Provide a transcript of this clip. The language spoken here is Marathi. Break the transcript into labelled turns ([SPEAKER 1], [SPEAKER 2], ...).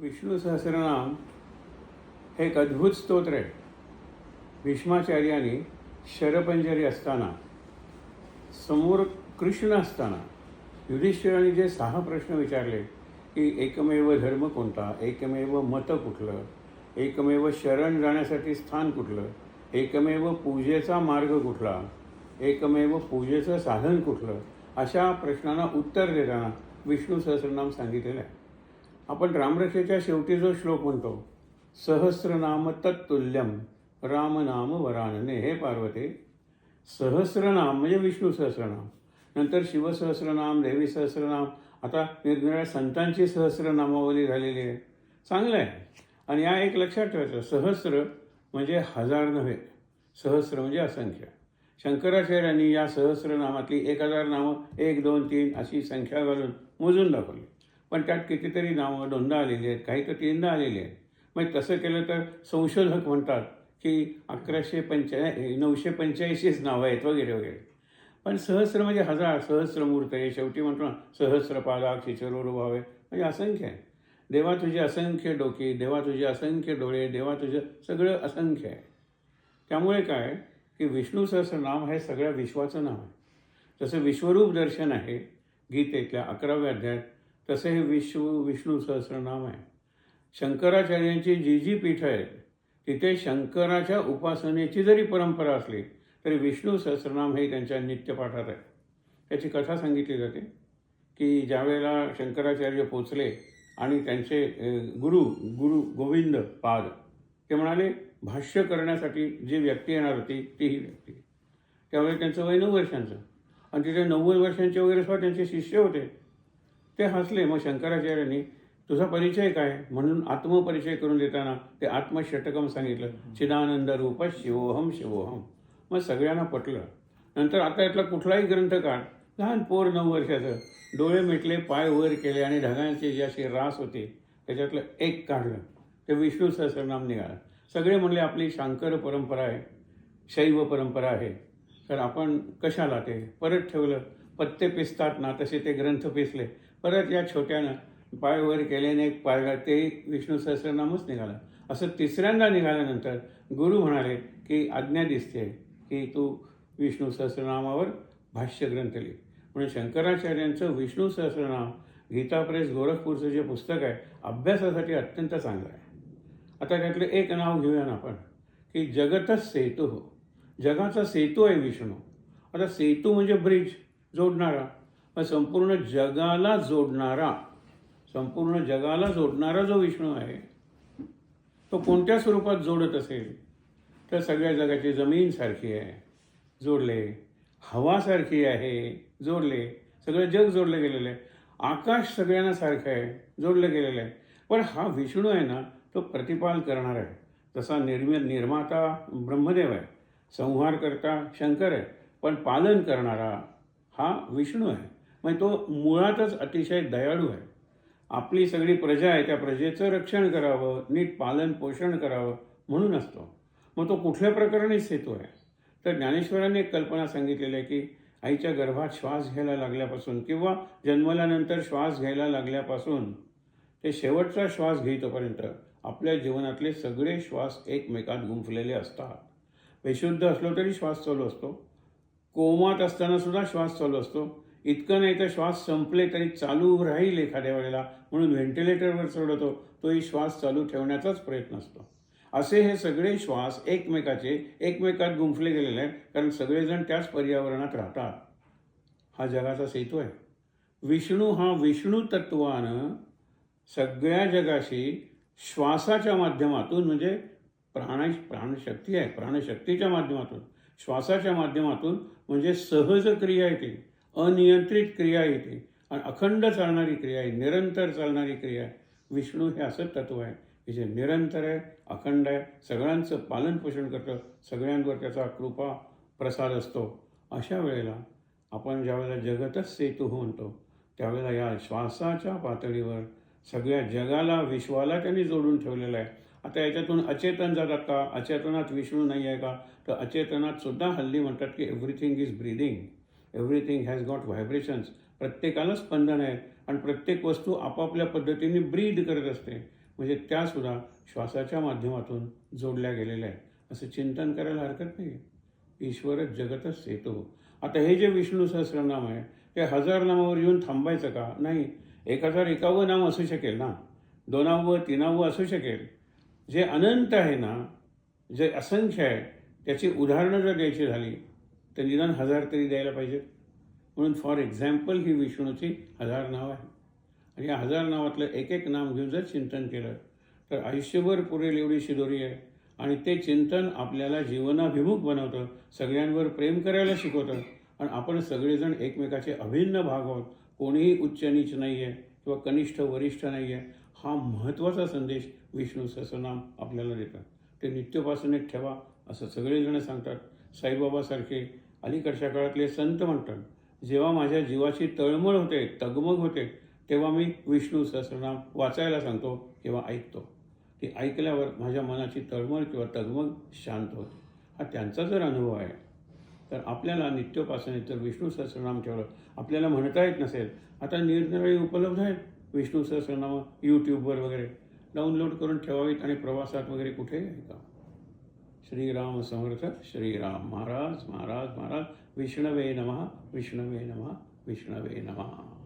[SPEAKER 1] विष्णू सहस्रनाम हे एक अद्भुत स्तोत्र आहे. भीष्माचार्याने शरपंजरी असताना समोर कृष्ण असताना युधिष्ठिराने जे सहा प्रश्न विचारले की एकमेव धर्म कोणता? एकमेव मत कुठलं? एकमेव शरण जाण्यासाठी स्थान कुठलं? एकमेव पूजेचा मार्ग कुठला? एकमेव पूजेचं साधन कुठलं? अशा प्रश्नांना उत्तर देताना विष्णू सहस्रनाम सांगितलेलं आहे. आपण रामरक्षेच्या शेवटी जो श्लोक म्हणतो सहस्रनाम तत्तुल्यम रामनाम वरानने हे पार्वते सहस्रनाम म्हणजे विष्णू सहस्रनाम नंतर शिवसहस्रनाम देवी सहस्रनाम आता निरनिराळ्या संतांची सहस्रनामावली झालेली आहे. चांगलं आहे. आणि या एक लक्षात ठेवायचं सहस्र म्हणजे हजार नव्हे सहस्र म्हणजे असंख्य. शंकराचार्यांनी या सहस्रनामातली एक हजार नामं एक दोन तीन अशी संख्या घालून मोजून दाखवली. पण त्यात कितीतरी नावं दोनदा आलेली आहेत काही तर तीनदा आलेली आहेत. मग तसं केलं तर संशोधक म्हणतात की अकराशे पंच्या नऊशे पंच्याऐंशीच नावं आहेत वगैरे वगैरे. पण सहस्र म्हणजे हजार सहस्रमूर्त आहे शेवटी म्हणतो ना सहस्रपादाक्षी चरोर भावे म्हणजे असंख्य आहे. देवा तुझी असंख्य डोकी देवा तुझे असंख्य डोळे देवा तुझं सगळं असंख्य आहे. त्यामुळे काय की विष्णू सहस्रनाम हे सगळ्या विश्वाचं नाव आहे. जसं विश्वरूप दर्शन आहे गीतेतल्या अकराव्या अध्यायात तसं हे विश्व विष्णू सहस्रनाम आहे. शंकराचार्यांची जी जी पीठ आहेत तिथे शंकराच्या उपासनेची जरी परंपरा असली तरी विष्णू सहस्रनाम हे त्यांच्या नित्यपाठात आहे त्याची कथा सांगितली जाते की ज्यावेळेला शंकराचार्य पोचले आणि त्यांचे गुरु गुरु गोविंद पाद ते म्हणाले भाष्य करण्यासाठी जी व्यक्ती येणार होती तीही व्यक्ती. त्यावेळी त्यांचं वय नऊ वर्षांचं. आणि तिथे नव्वद वर्षांचे वगैरे सुद्धा त्यांचे शिष्य होते. ते हसले. मग शंकराचार्यांनी तुझा परिचय काय? म्हणून आत्मपरिचय करून देताना ते आत्मषटकम सांगितलं. चिदानंद रूप शिवोहम शिवोहम. मग सगळ्यांना पटलं. नंतर आता यातला कुठलाही ग्रंथ काढ. लहान पोर नऊ वर्षाचं. डोळे मिटले पाय वर केले आणि ढगांची जी अशी रास होती त्याच्यातलं एक काढलं. ते विष्णू सहस्रनाम निघालं. सगळे म्हणले आपली शांकर परंपरा आहे. शैव परंपरा आहे. तर आपण कशाला ते? परत ठेवलं. पत्ते पिसतात ना तसे ते ग्रंथ पिसले. परत या छोट्यानं पाय वर केल्याने एक पायगा ते विष्णू सहस्रनामच निघालं. असं तिसऱ्यांदा निघाल्यानंतर गुरु म्हणाले की आज्ञा दिसते की तू विष्णू सहस्रनामावर भाष्य ग्रंथ लिह. म्हणून शंकराचार्यांचं विष्णू सहस्रनाम गीता प्रेस गोरखपूरचं जे पुस्तक आहे अभ्यासासाठी अत्यंत चांगलं आहे. आता त्यातलं एक नाव घेऊया ना आपण की जगतच सेतू. हो जगाचा सेतू आहे विष्णू. आता सेतू म्हणजे ब्रिज जोडणारा. संपूर्ण जगाला जोडणारा संपूर्ण जगाला जोडणारा जो विष्णू आहे तो कोणत्या स्वरूपात जोडत असेल तर सगळ्या जगाची जमीन सारखी आहे जोडले. हवासारखी आहे जोडले. सगळं जग जोडलं गेलेलं आहे. आकाश सगळ्यांना सारखं आहे जोडलं गेलेलं आहे. पण हा विष्णू आहे ना तो प्रतिपाल करणार आहे. जसा निर्मि निर्माता ब्रह्मदेव आहे. संहार करता शंकर आहे. पण पालन करणारा हा विष्णू आहे. म्हणजे तो मुळातच अतिशय दयाळू आहे. आपली सगळी प्रजा आहे त्या प्रजेचं रक्षण करावं नीट पालन पोषण करावं म्हणून असतो. मग तो कुठल्या प्रकारे सेतू आहे? तर ज्ञानेश्वरांनी एक कल्पना सांगितलेली आहे की आईच्या गर्भात श्वास घ्यायला लागल्यापासून किंवा जन्मल्यानंतर श्वास घ्यायला लागल्यापासून ते शेवटचा श्वास घेईतोपर्यंत आपल्या जीवनातले सगळे श्वास एकमेकात गुंफलेले असतात. बेशुद्ध असलो तरी श्वास चालू असतो. कोमात असताना सुद्धा श्वास चालू असतो. इतकं नाही तर श्वास संपले तरी चालू राहील एखाद्या वेळेला. म्हणून व्हेंटिलेटरवर चढवतो तोही श्वास चालू ठेवण्याचाच प्रयत्न असतो. असे हे सगळे श्वास एकमेकाचे एकमेकात गुंफले गेलेले आहेत कारण सगळेजण त्याच पर्यावरणात राहतात. हा जगाचा सेतू आहे. विष्णू हा विष्णू तत्वानं सगळ्या जगाशी श्वासाच्या माध्यमातून म्हणजे प्राण प्राणशक्ती आहे प्राणशक्तीच्या माध्यमातून श्वासाच्या माध्यमातून म्हणजे सहज क्रिया ती अनियंत्रित क्रिया येते. आणि अखंड चालणारी क्रिया आहे निरंतर चालणारी क्रिया आहे. विष्णू हे असं तत्व आहे की जे निरंतर आहे अखंड आहे. सगळ्यांचं पालनपोषण करतं सगळ्यांवर त्याचा कृपा प्रसाद असतो. अशा वेळेला आपण ज्यावेळेला जगतच सेतू म्हणतो त्यावेळेला या श्वासाच्या पातळीवर सगळ्या जगाला विश्वाला त्यांनी जोडून ठेवलेलं आहे. आता याच्यातून अचेतन जातात का? अचेतनात विष्णू नाही आहे का? तर अचेतनात सुद्धा हल्ली म्हणतात की everything is breathing everything has got vibrations प्रत्येकाला स्पंदन आहे. आणि प्रत्येक वस्तू आपापल्या पद्धतीने ब्रीद करत असते. म्हणजे त्यासुद्धा श्वासाच्या माध्यमातून जोडल्या गेलेल्या आहेत. असं चिंतन करायला हरकत नाही ईश्वरच जगतच येतो आता हे जे विष्णू सहस्रनाम आहे ते हजार नामावर येऊन थांबायचं का? नाही. एक हजार एकावं नाम असू शकेल ना? दोनावं तीनावं असू शकेल. जे अनंत आहे ना जे असंख्य आहे त्याची उदाहरणं जर द्यायची झाली तर निदान हजार तरी द्यायला पाहिजेत. म्हणून फॉर एक्झाम्पल ही विष्णूची हजार नाव आहे. आणि या हजार नावातलं एक एक नाम घेऊन जर चिंतन केलं तर आयुष्यभर पुरेल एवढी शिदोरी आहे. आणि ते चिंतन आपल्याला जीवनाभिमुख बनवतं सगळ्यांवर प्रेम करायला शिकवतं. आणि आपण सगळेजण एकमेकाचे अभिन्न भाग आहोत. कोणीही उच्च नीच नाही आहे किंवा कनिष्ठ वरिष्ठ नाही आहे हा महत्त्वाचा संदेश विष्णू सहस्रनाम आपल्याला देतात. ते नित्योपासनेत ठेवा असं सगळेजण सांगतात. साईबाबासारखे अलीकडच्या काळातले संत म्हणतात जेव्हा माझ्या जीवाची तळमळ होते तगमग होते तेव्हा मी विष्णू सहस्रनाम वाचायला सांगतो किंवा ऐकतो. ते ऐकल्यावर माझ्या मनाची तळमळ किंवा तगमग शांत होते. हा त्यांचा जर अनुभव आहे तर आपल्याला नित्योपासने तर विष्णू सहस्रनाम ठेवलं आपल्याला म्हणता येत नसेल आता निरनिराळी उपलब्ध आहेत विष्णू सहस्रनाम यूट्यूबवर वगैरे. डाउनलोड करून ठेवावीत आणि प्रवासात वगैरे कुठेही ऐका श्रीराम समर्थ श्रीराम महाराज महाराज महाराज विष्णवे नमः विष्णवे नमः विष्णवे नमः।